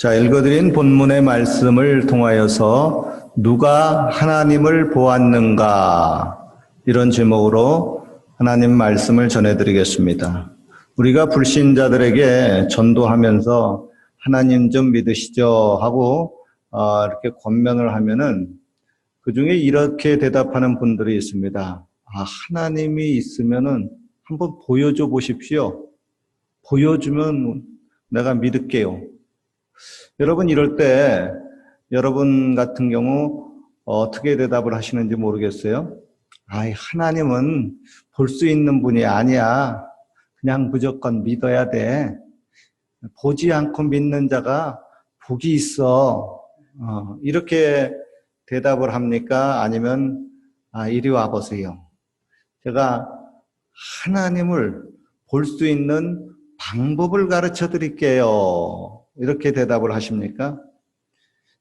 자, 읽어드린 본문의 말씀을 통하여서 누가 하나님을 보았는가 이런 제목으로 하나님 말씀을 전해드리겠습니다. 우리가 불신자들에게 전도하면서 하나님 좀 믿으시죠 하고 어, 이렇게 권면을 하면은 그 중에 이렇게 대답하는 분들이 있습니다. 아, 하나님이 있으면은 한번 보여줘 보십시오. 보여주면 내가 믿을게요. 여러분 이럴 때 여러분 같은 경우 어떻게 대답을 하시는지 모르겠어요. 아이 하나님은 볼 수 있는 분이 아니야. 그냥 무조건 믿어야 돼. 보지 않고 믿는 자가 복이 있어. 어, 이렇게 대답을 합니까? 아니면 아, 이리 와 보세요. 제가 하나님을 볼 수 있는 방법을 가르쳐 드릴게요. 이렇게 대답을 하십니까?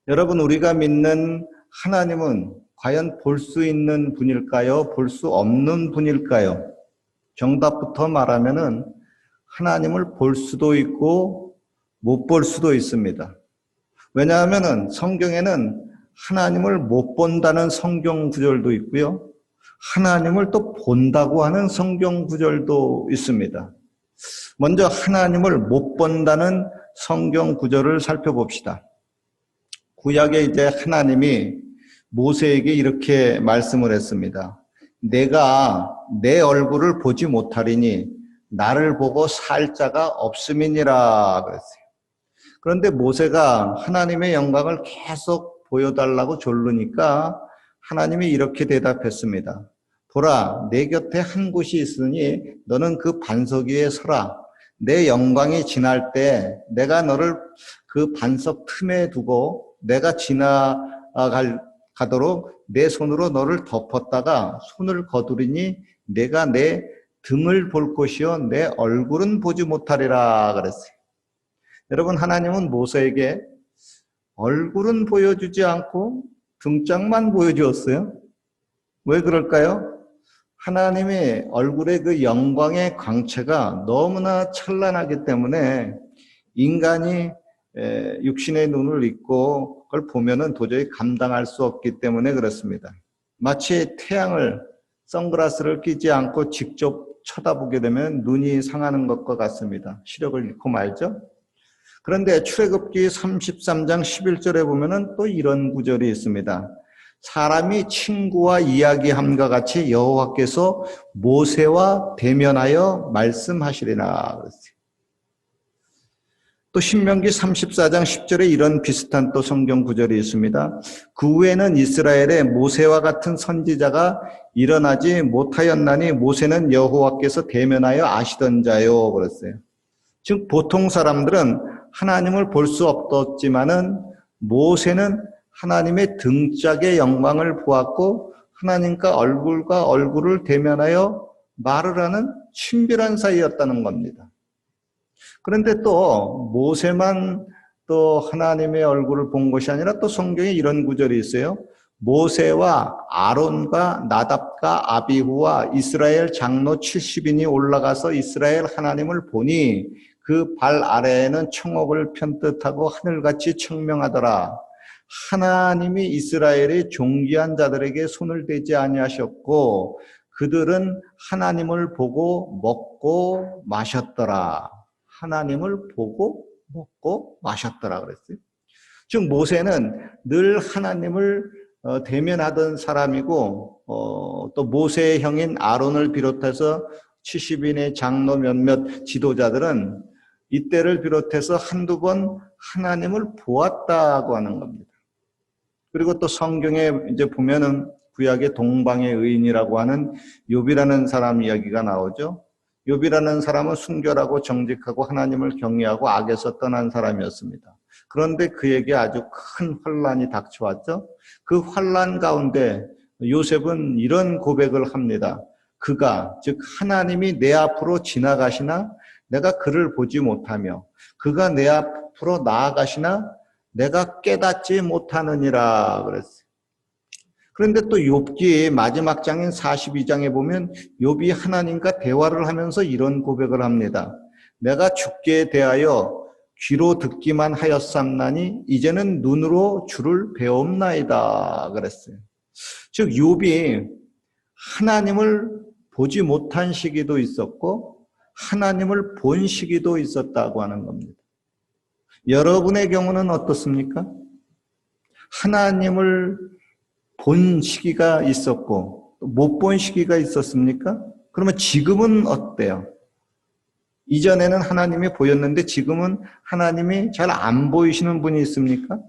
여러분, 우리가 믿는 하나님은 과연 볼 수 있는 분일까요? 볼 수 없는 분일까요? 정답부터 말하면은 하나님을 볼 수도 있고 못 볼 수도 있습니다. 왜냐하면은 성경에는 하나님을 못 본다는 성경 구절도 있고요. 하나님을 또 본다고 하는 성경 구절도 있습니다. 먼저 하나님을 못 본다는 성경 구절을 살펴봅시다. 구약에 이제 하나님이 모세에게 이렇게 말씀을 했습니다. 내가 내 얼굴을 보지 못하리니 나를 보고 살 자가 없음이니라 그랬어요. 그런데 모세가 하나님의 영광을 계속 보여달라고 졸르니까 하나님이 이렇게 대답했습니다. 보라, 내 곁에 한 곳이 있으니 너는 그 반석 위에 서라. 내 영광이 지날 때 내가 너를 그 반석 틈에 두고 내가 지나갈 가도록 내 손으로 너를 덮었다가 손을 거두리니 내가 내 등을 볼 것이요 내 얼굴은 보지 못하리라 그랬어요. 여러분 하나님은 모세에게 얼굴은 보여주지 않고 등짝만 보여주었어요. 왜 그럴까요? 하나님의 얼굴의 그 영광의 광채가 너무나 찬란하기 때문에 인간이 육신의 눈을 잊고 그걸 보면은 도저히 감당할 수 없기 때문에 그렇습니다. 마치 태양을 선글라스를 끼지 않고 직접 쳐다보게 되면 눈이 상하는 것과 같습니다. 시력을 잃고 말죠. 그런데 출애굽기 33장 11절에 보면은 또 이런 구절이 있습니다. 사람이 친구와 이야기함과 같이 여호와께서 모세와 대면하여 말씀하시리라. 또 신명기 34장 10절에 이런 비슷한 또 성경 구절이 있습니다. 그 후에는 이스라엘에 모세와 같은 선지자가 일어나지 못하였나니 모세는 여호와께서 대면하여 아시던 자요 그랬어요. 즉 보통 사람들은 하나님을 볼 수 없었지만은 모세는 하나님의 등짝의 영광을 보았고 하나님과 얼굴과 얼굴을 대면하여 말을 하는 친밀한 사이였다는 겁니다. 그런데 또 모세만 또 하나님의 얼굴을 본 것이 아니라 또 성경에 이런 구절이 있어요. 모세와 아론과 나답과 아비후와 이스라엘 장로 70인이 올라가서 이스라엘 하나님을 보니 그 발 아래에는 청옥을 편뜻하고 하늘같이 청명하더라. 하나님이 이스라엘의 존귀한 자들에게 손을 대지 아니하셨고 그들은 하나님을 보고 먹고 마셨더라. 하나님을 보고 먹고 마셨더라 그랬어요. 즉 모세는 늘 하나님을 어, 대면하던 사람이고 어, 또 모세의 형인 아론을 비롯해서 70인의 장로 몇몇 지도자들은 이때를 비롯해서 한두 번 하나님을 보았다고 하는 겁니다. 그리고 또 성경에 이제 보면은 구약의 동방의 의인이라고 하는 욥이라는 사람 이야기가 나오죠. 욥이라는 사람은 순결하고 정직하고 하나님을 경외하고 악에서 떠난 사람이었습니다. 그런데 그에게 아주 큰 환란이 닥쳐왔죠. 그 환란 가운데 요셉은 이런 고백을 합니다. 그가 즉 하나님이 내 앞으로 지나가시나 내가 그를 보지 못하며 그가 내 앞으로 나아가시나 내가 깨닫지 못하느니라 그랬어요. 그런데 또 욥기의 마지막 장인 42장에 보면 욥이 하나님과 대화를 하면서 이런 고백을 합니다. 내가 죽게 대하여 귀로 듣기만 하였삼나니 이제는 눈으로 주를 배옵나이다 그랬어요. 즉 욥이 하나님을 보지 못한 시기도 있었고 하나님을 본 시기도 있었다고 하는 겁니다. 여러분의 경우는 어떻습니까? 하나님을 본 시기가 있었고 못 본 시기가 있었습니까? 그러면 지금은 어때요? 이전에는 하나님이 보였는데 지금은 하나님이 잘 안 보이시는 분이 있습니까?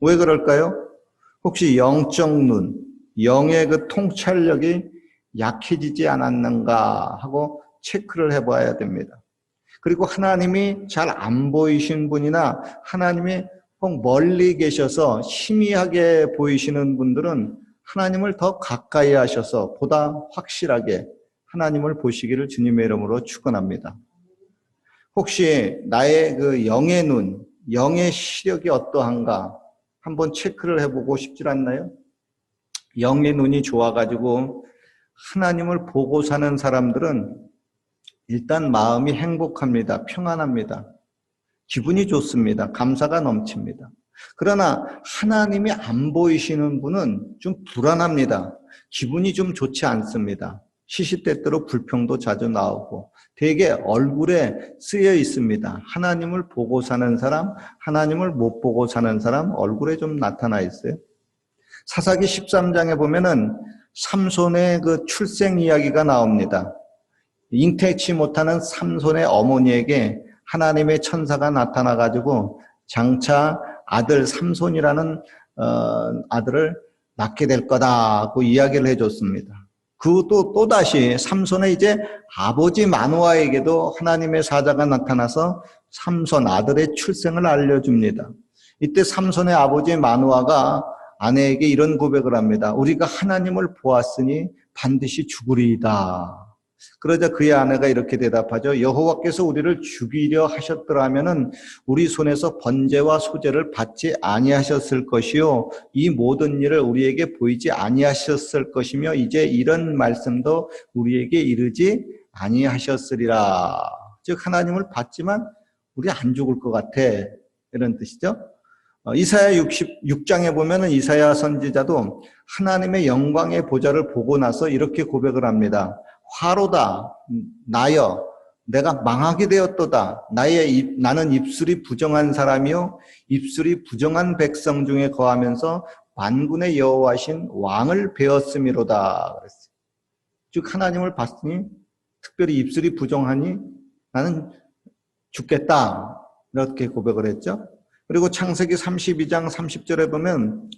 왜 그럴까요? 혹시 영적 눈, 영의 그 통찰력이 약해지지 않았는가 하고 체크를 해봐야 됩니다. 그리고 하나님이 잘 안 보이신 분이나 하나님이 혹 멀리 계셔서 희미하게 보이시는 분들은 하나님을 더 가까이 하셔서 보다 확실하게 하나님을 보시기를 주님의 이름으로 축원합니다. 혹시 나의 그 영의 눈, 영의 시력이 어떠한가 한번 체크를 해보고 싶질 않나요? 영의 눈이 좋아가지고 하나님을 보고 사는 사람들은 일단 마음이 행복합니다. 평안합니다. 기분이 좋습니다. 감사가 넘칩니다. 그러나 하나님이 안 보이시는 분은 좀 불안합니다. 기분이 좀 좋지 않습니다. 시시때때로 불평도 자주 나오고 대개 얼굴에 쓰여 있습니다. 하나님을 보고 사는 사람, 하나님을 못 보고 사는 사람 얼굴에 좀 나타나 있어요. 사사기 13장에 보면은 삼손의 그 출생 이야기가 나옵니다. 잉태치 못하는 삼손의 어머니에게 하나님의 천사가 나타나 가지고 장차 아들 삼손이라는 어, 아들을 낳게 될 거다고 이야기를 해줬습니다. 그것도 또다시 삼손의 이제 아버지 마누아에게도 하나님의 사자가 나타나서 삼손 아들의 출생을 알려줍니다. 이때 삼손의 아버지 마누아가 아내에게 이런 고백을 합니다. 우리가 하나님을 보았으니 반드시 죽으리이다. 그러자 그의 아내가 이렇게 대답하죠. 여호와께서 우리를 죽이려 하셨더라면은 우리 손에서 번제와 소제를 받지 아니하셨을 것이요 이 모든 일을 우리에게 보이지 아니하셨을 것이며 이제 이런 말씀도 우리에게 이르지 아니하셨으리라. 즉 하나님을 봤지만 우리 안 죽을 것 같아. 이런 뜻이죠. 어, 이사야 66장에 보면은 이사야 선지자도 하나님의 영광의 보좌를 보고 나서 이렇게 고백을 합니다. 화로다 나여 내가 망하게 되었도다 나의 입, 나는 입술이 부정한 사람이요 입술이 부정한 백성 중에 거하면서 만군의 여호와신 왕을 배웠음이로다 그랬어요. 즉 하나님을 봤으니 특별히 입술이 부정하니 나는 죽겠다 이렇게 고백을 했죠. 그리고 창세기 32장 30절에 보면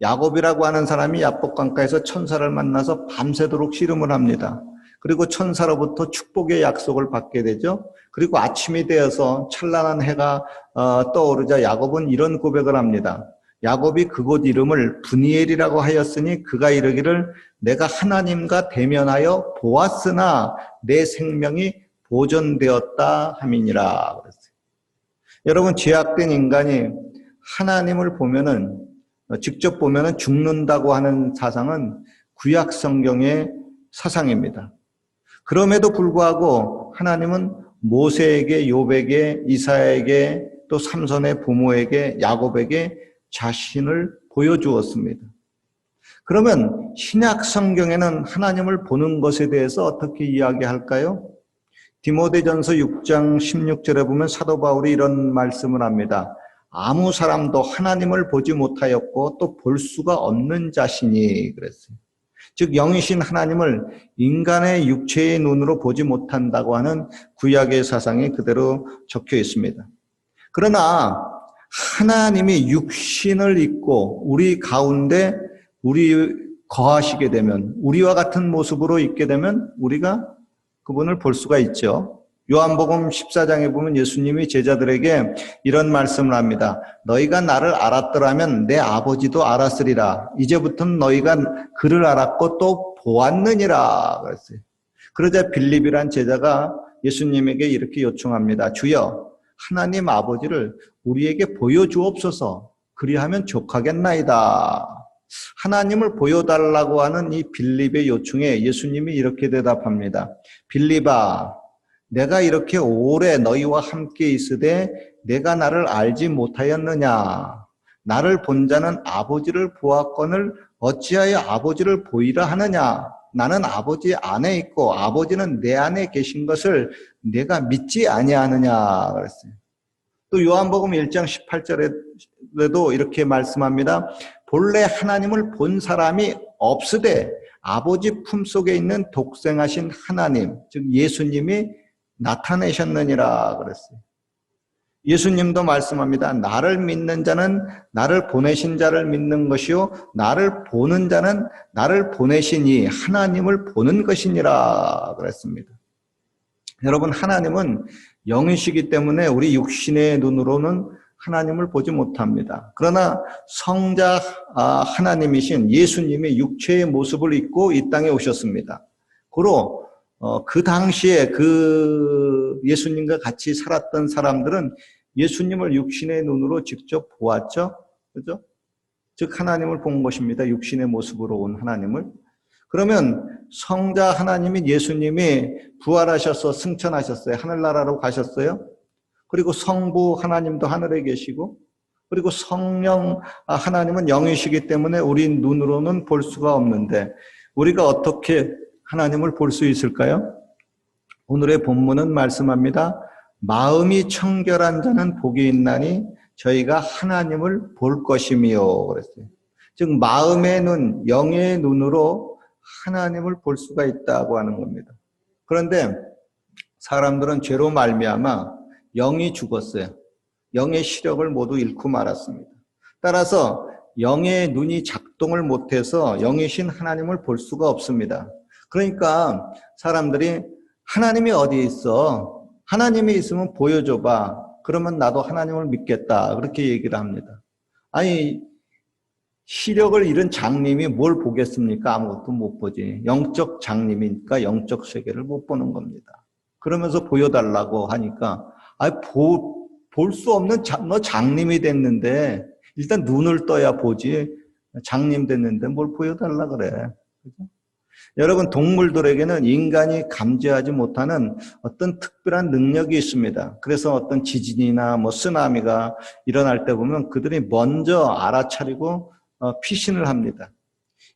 야곱이라고 하는 사람이 야복강가에서 천사를 만나서 밤새도록 씨름을 합니다. 그리고 천사로부터 축복의 약속을 받게 되죠. 그리고 아침이 되어서 찬란한 해가 어, 떠오르자 야곱은 이런 고백을 합니다. 야곱이 그곳 이름을 분이엘이라고 하였으니 그가 이르기를 내가 하나님과 대면하여 보았으나 내 생명이 보존되었다 함이니라. 여러분 죄악된 인간이 하나님을 보면은 어, 직접 보면은 죽는다고 하는 사상은 구약 성경의 사상입니다. 그럼에도 불구하고 하나님은 모세에게, 요백에, 이사에게, 또 삼손의 부모에게, 야곱에게 자신을 보여주었습니다. 그러면 신약 성경에는 하나님을 보는 것에 대해서 어떻게 이야기할까요? 디모데전서 6장 16절에 보면 사도 바울이 이런 말씀을 합니다. 아무 사람도 하나님을 보지 못하였고 또 볼 수가 없는 자신이 그랬어요. 즉 영이신 하나님을 인간의 육체의 눈으로 보지 못한다고 하는 구약의 사상이 그대로 적혀 있습니다. 그러나 하나님이 육신을 입고 우리 가운데 우리 거하시게 되면 우리와 같은 모습으로 있게 되면 우리가 그분을 볼 수가 있죠. 요한복음 14장에 보면 예수님이 제자들에게 이런 말씀을 합니다. 너희가 나를 알았더라면 내 아버지도 알았으리라. 이제부터는 너희가 그를 알았고 또 보았느니라. 그랬어요. 그러자 빌립이란 제자가 예수님에게 이렇게 요청합니다. 주여, 하나님 아버지를 우리에게 보여주옵소서. 그리하면 족하겠나이다. 하나님을 보여달라고 하는 이 빌립의 요청에 예수님이 이렇게 대답합니다. 빌립아, 내가 이렇게 오래 너희와 함께 있으되 내가 나를 알지 못하였느냐? 나를 본 자는 아버지를 보았건을 어찌하여 아버지를 보이라 하느냐? 나는 아버지 안에 있고 아버지는 내 안에 계신 것을 내가 믿지 아니하느냐 그랬어요. 또 요한복음 1장 18절에도 이렇게 말씀합니다. 본래 하나님을 본 사람이 없으되 아버지 품속에 있는 독생하신 하나님, 즉 예수님이 나타내셨느니라 그랬어요. 예수님도 말씀합니다. 나를 믿는 자는 나를 보내신 자를 믿는 것이요 나를 보는 자는 나를 보내신 이 하나님을 보는 것이니라 그랬습니다. 여러분 하나님은 영이시기 때문에 우리 육신의 눈으로는 하나님을 보지 못합니다. 그러나 성자 아, 하나님이신 예수님의 육체의 모습을 입고 이 땅에 오셨습니다. 고로 어, 그 당시에 그 예수님과 같이 살았던 사람들은 예수님을 육신의 눈으로 직접 보았죠. 그죠? 즉 하나님을 본 것입니다. 육신의 모습으로 온 하나님을. 그러면 성자 하나님인 예수님이 부활하셔서 승천하셨어요. 하늘나라로 가셨어요. 그리고 성부 하나님도 하늘에 계시고 그리고 성령 하나님은 영이시기 때문에 우리 눈으로는 볼 수가 없는데 우리가 어떻게 하나님을 볼 수 있을까요? 오늘의 본문은 말씀합니다. 마음이 청결한 자는 복이 있나니 저희가 하나님을 볼 것이미요 그랬어요. 즉 마음의 눈, 영의 눈으로 하나님을 볼 수가 있다고 하는 겁니다. 그런데 사람들은 죄로 말미암아 영이 죽었어요. 영의 시력을 모두 잃고 말았습니다. 따라서 영의 눈이 작동을 못해서 영이신 하나님을 볼 수가 없습니다. 그러니까 사람들이 하나님이 어디 있어? 하나님이 있으면 보여줘봐. 그러면 나도 하나님을 믿겠다. 그렇게 얘기를 합니다. 아니, 시력을 잃은 장님이 뭘 보겠습니까? 아무것도 못 보지. 영적 장님이니까 영적 세계를 못 보는 겁니다. 그러면서 보여달라고 하니까, 아, 볼수 없는 장, 너 장님이 됐는데, 일단 눈을 떠야 보지. 장님 됐는데 뭘 보여달라 그래. 그죠? 여러분, 동물들에게는 인간이 감지하지 못하는 어떤 특별한 능력이 있습니다. 그래서 어떤 지진이나 뭐 쓰나미가 일어날 때 보면 그들이 먼저 알아차리고 어, 피신을 합니다.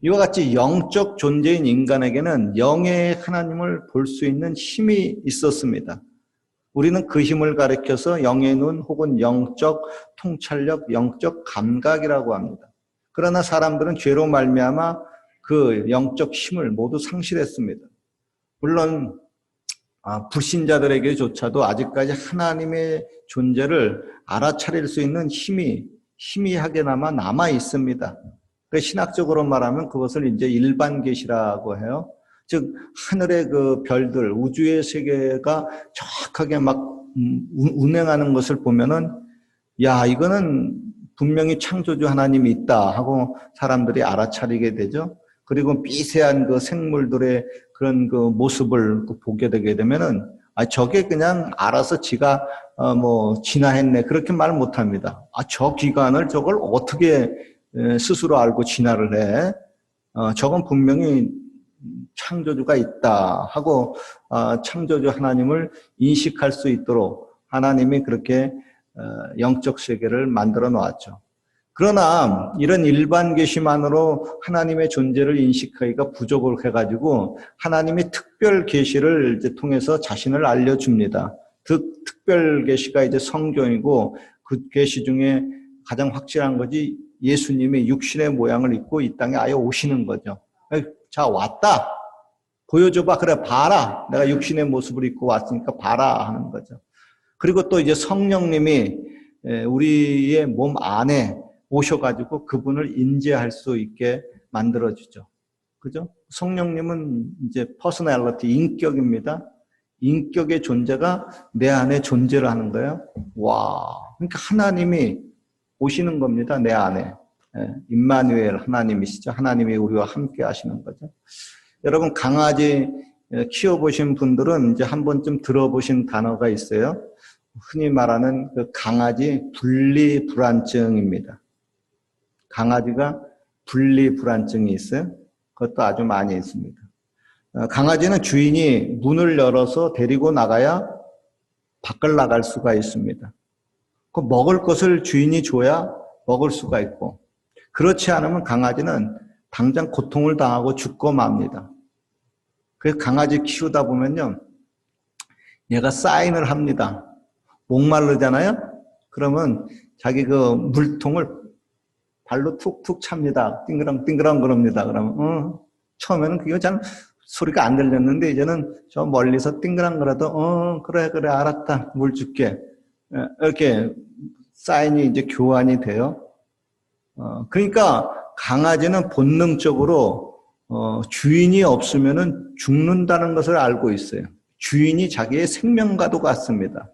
이와 같이 영적 존재인 인간에게는 영의 하나님을 볼 수 있는 힘이 있었습니다. 우리는 그 힘을 가리켜서 영의 눈 혹은 영적 통찰력, 영적 감각이라고 합니다. 그러나 사람들은 죄로 말미암아 그 영적 힘을 모두 상실했습니다. 물론 아, 불신자들에게조차도 아직까지 하나님의 존재를 알아차릴 수 있는 힘이 희미하게나마 남아 있습니다. 그 신학적으로 말하면 그것을 이제 일반 계시라고 해요. 즉 하늘의 그 별들, 우주의 세계가 정확하게 막 음, 운행하는 것을 보면은 야 이거는 분명히 창조주 하나님이 있다 하고 사람들이 알아차리게 되죠. 그리고 미세한 그 생물들의 그런 그 모습을 보게 되게 되면은 아 저게 그냥 알아서 지가 어 뭐 진화했네 그렇게 말 못합니다. 아 저 기관을 저걸 어떻게 스스로 알고 진화를 해? 어 저건 분명히 창조주가 있다 하고 어, 창조주 하나님을 인식할 수 있도록 하나님이 그렇게 어, 영적 세계를 만들어 놓았죠. 그러나 이런 일반 계시만으로 하나님의 존재를 인식하기가 부족을 해가지고 하나님이 특별 계시를 통해서 자신을 알려줍니다. 그 특별 계시가 이제 성경이고 그 계시 중에 가장 확실한 것이 예수님이 육신의 모양을 입고 이 땅에 아예 오시는 거죠. 자 왔다. 보여줘봐. 그래 봐라. 내가 육신의 모습을 입고 왔으니까 봐라 하는 거죠. 그리고 또 이제 성령님이 우리의 몸 안에 오셔가지고 그분을 인지할 수 있게 만들어주죠. 그죠? 성령님은 이제 퍼스널리티, 인격입니다. 인격의 존재가 내 안에 존재를 하는 거예요. 와, 그러니까 하나님이 오시는 겁니다. 내 안에. 예, 임마누엘 하나님이시죠. 하나님이 우리와 함께 하시는 거죠. 여러분 강아지 예, 키워보신 분들은 이제 한 번쯤 들어보신 단어가 있어요. 흔히 말하는 그 강아지 분리 불안증입니다. 강아지가 분리 불안증이 있어요. 그것도 아주 많이 있습니다. 어, 강아지는 주인이 문을 열어서 데리고 나가야 밖을 나갈 수가 있습니다. 그 먹을 것을 주인이 줘야 먹을 수가 있고 그렇지 않으면 강아지는 당장 고통을 당하고 죽고 맙니다. 그래서 강아지 키우다 보면요. 얘가 사인을 합니다. 목마르잖아요? 그러면 자기 그 물통을 발로 툭툭 찹니다. 띵그랑 띵그랑 그럽니다. 그러면 어, 처음에는 그게 잘 소리가 안 들렸는데 이제는 저 멀리서 띵그랑 그래도 어 그래 그래 알았다 물 줄게 예, 이렇게 사인이 이제 교환이 돼요. 어, 그러니까 강아지는 본능적으로 어, 주인이 없으면은 죽는다는 것을 알고 있어요. 주인이 자기의 생명과도 같습니다.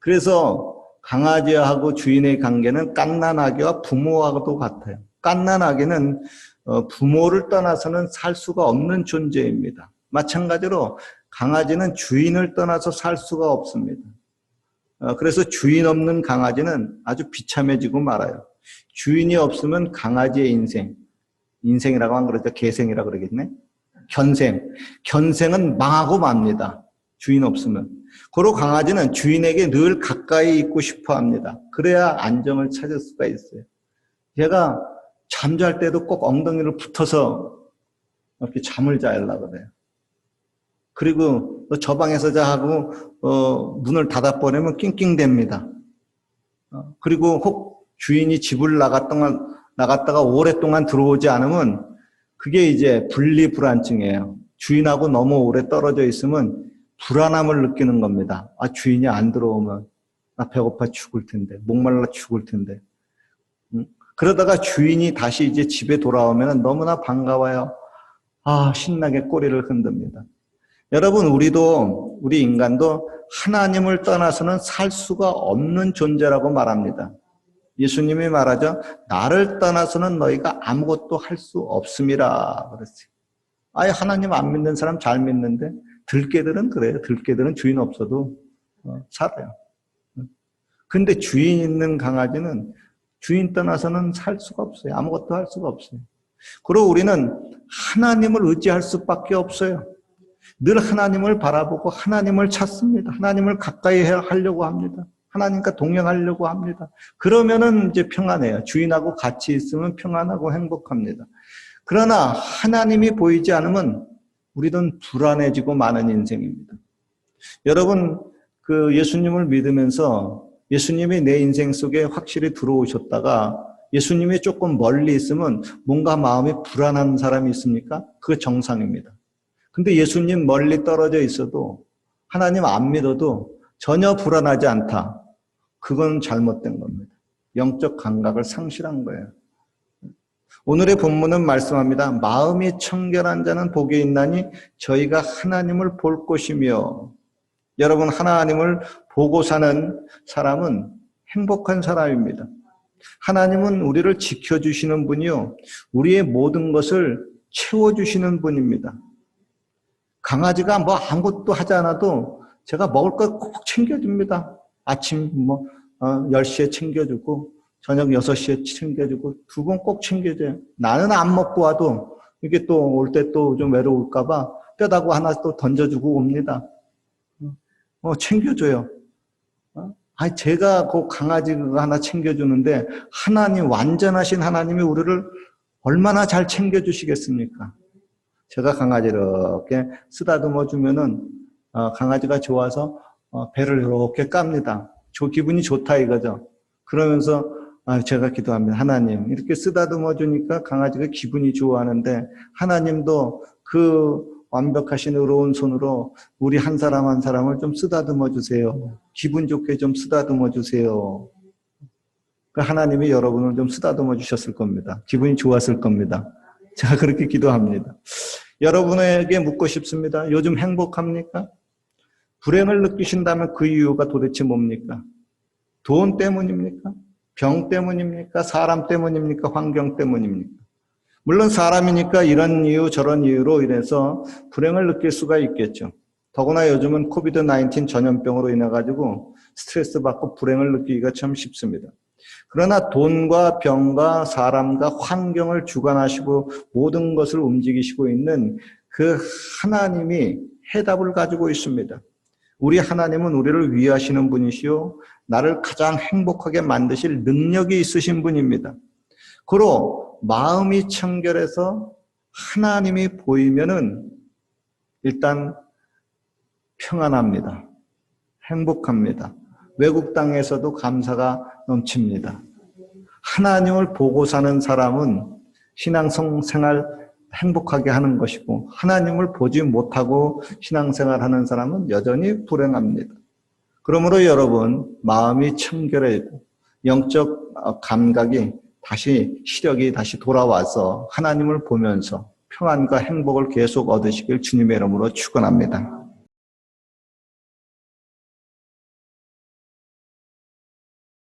그래서 강아지하고 주인의 관계는 깐난아기와 부모하고도 같아요. 깐난아기는 어, 부모를 떠나서는 살 수가 없는 존재입니다. 마찬가지로 강아지는 주인을 떠나서 살 수가 없습니다. 어, 그래서 주인 없는 강아지는 아주 비참해지고 말아요. 주인이 없으면 강아지의 인생, 인생이라고 하면 그러죠. 개생이라고 그러겠네. 견생. 견생은 망하고 맙니다. 주인 없으면. 고로 강아지는 주인에게 늘 가까이 있고 싶어 합니다. 그래야 안정을 찾을 수가 있어요. 얘가 잠잘 때도 꼭 엉덩이를 붙어서 이렇게 잠을 자려고 그래요. 그리고 저 방에서 자 하고 어, 문을 닫아버리면 낑낑댑니다. 어, 그리고 혹 주인이 집을 나갔다가 나갔다가 오랫동안 들어오지 않으면 그게 이제 분리불안증이에요. 주인하고 너무 오래 떨어져 있으면 불안함을 느끼는 겁니다. 아 주인이 안 들어오면 나 배고파 죽을 텐데 목말라 죽을 텐데. 음? 그러다가 주인이 다시 이제 집에 돌아오면 너무나 반가워요. 아 신나게 꼬리를 흔듭니다. 여러분 우리도 우리 인간도 하나님을 떠나서는 살 수가 없는 존재라고 말합니다. 예수님이 말하죠. 나를 떠나서는 너희가 아무것도 할 수 없음이라 그랬어요. 아예 하나님 안 믿는 사람 잘 믿는데 들개들은 그래요. 들개들은 주인 없어도 어, 살아요. 근데 주인 있는 강아지는 주인 떠나서는 살 수가 없어요. 아무것도 할 수가 없어요. 그리고 우리는 하나님을 의지할 수밖에 없어요. 늘 하나님을 바라보고 하나님을 찾습니다. 하나님을 가까이 하려고 합니다. 하나님과 동행하려고 합니다. 그러면은 이제 평안해요. 주인하고 같이 있으면 평안하고 행복합니다. 그러나 하나님이 보이지 않으면 우리는 불안해지고 많은 인생입니다. 여러분, 그 예수님을 믿으면서 예수님이 내 인생 속에 확실히 들어오셨다가 예수님이 조금 멀리 있으면 뭔가 마음이 불안한 사람이 있습니까? 그거 정상입니다. 근데 예수님 멀리 떨어져 있어도 하나님 안 믿어도 전혀 불안하지 않다. 그건 잘못된 겁니다. 영적 감각을 상실한 거예요. 오늘의 본문은 말씀합니다. 마음이 청결한 자는 복이 있나니 저희가 하나님을 볼 것이며 여러분 하나님을 보고 사는 사람은 행복한 사람입니다. 하나님은 우리를 지켜주시는 분이요. 우리의 모든 것을 채워주시는 분입니다. 강아지가 뭐 아무것도 하지 않아도 제가 먹을 거 꼭 챙겨줍니다. 아침 뭐 어, 10시에 챙겨주고 저녁 6시에 챙겨주고 두 번 꼭 챙겨줘요. 나는 안 먹고 와도 이게 또 올 때 또 좀 외로울까봐 뼈다구 하나 또 던져주고 옵니다. 어, 챙겨줘요. 어? 아니, 제가 그 강아지 하나 챙겨주는데 하나님, 완전하신 하나님이 우리를 얼마나 잘 챙겨주시겠습니까? 제가 강아지를 이렇게 쓰다듬어 주면은 어, 강아지가 좋아서 어, 배를 이렇게 깝니다. 저 기분이 좋다 이거죠. 그러면서 아, 제가 기도합니다. 하나님 이렇게 쓰다듬어 주니까 강아지가 기분이 좋아하는데 하나님도 그 완벽하신 의로운 손으로 우리 한 사람 한 사람을 좀 쓰다듬어 주세요. 기분 좋게 좀 쓰다듬어 주세요. 그 하나님이 여러분을 좀 쓰다듬어 주셨을 겁니다. 기분이 좋았을 겁니다. 제가 그렇게 기도합니다. 여러분에게 묻고 싶습니다. 요즘 행복합니까? 불행을 느끼신다면 그 이유가 도대체 뭡니까? 돈 때문입니까? 병 때문입니까? 사람 때문입니까? 환경 때문입니까? 물론 사람이니까 이런 이유 저런 이유로 인해서 불행을 느낄 수가 있겠죠. 더구나 요즘은 코비드 19 전염병으로 인해 가지고 스트레스 받고 불행을 느끼기가 참 쉽습니다. 그러나 돈과 병과 사람과 환경을 주관하시고 모든 것을 움직이시고 있는 그 하나님이 해답을 가지고 있습니다. 우리 하나님은 우리를 위하시는 분이시요. 나를 가장 행복하게 만드실 능력이 있으신 분입니다. 그로 마음이 청결해서 하나님이 보이면은 일단 평안합니다. 행복합니다. 외국 땅에서도 감사가 넘칩니다. 하나님을 보고 사는 사람은 신앙성 생활 행복하게 하는 것이고 하나님을 보지 못하고 신앙생활 하는 사람은 여전히 불행합니다. 그러므로 여러분 마음이 청결해지고 영적 감각이 다시 시력이 다시 돌아와서 하나님을 보면서 평안과 행복을 계속 얻으시길 주님의 이름으로 축원합니다.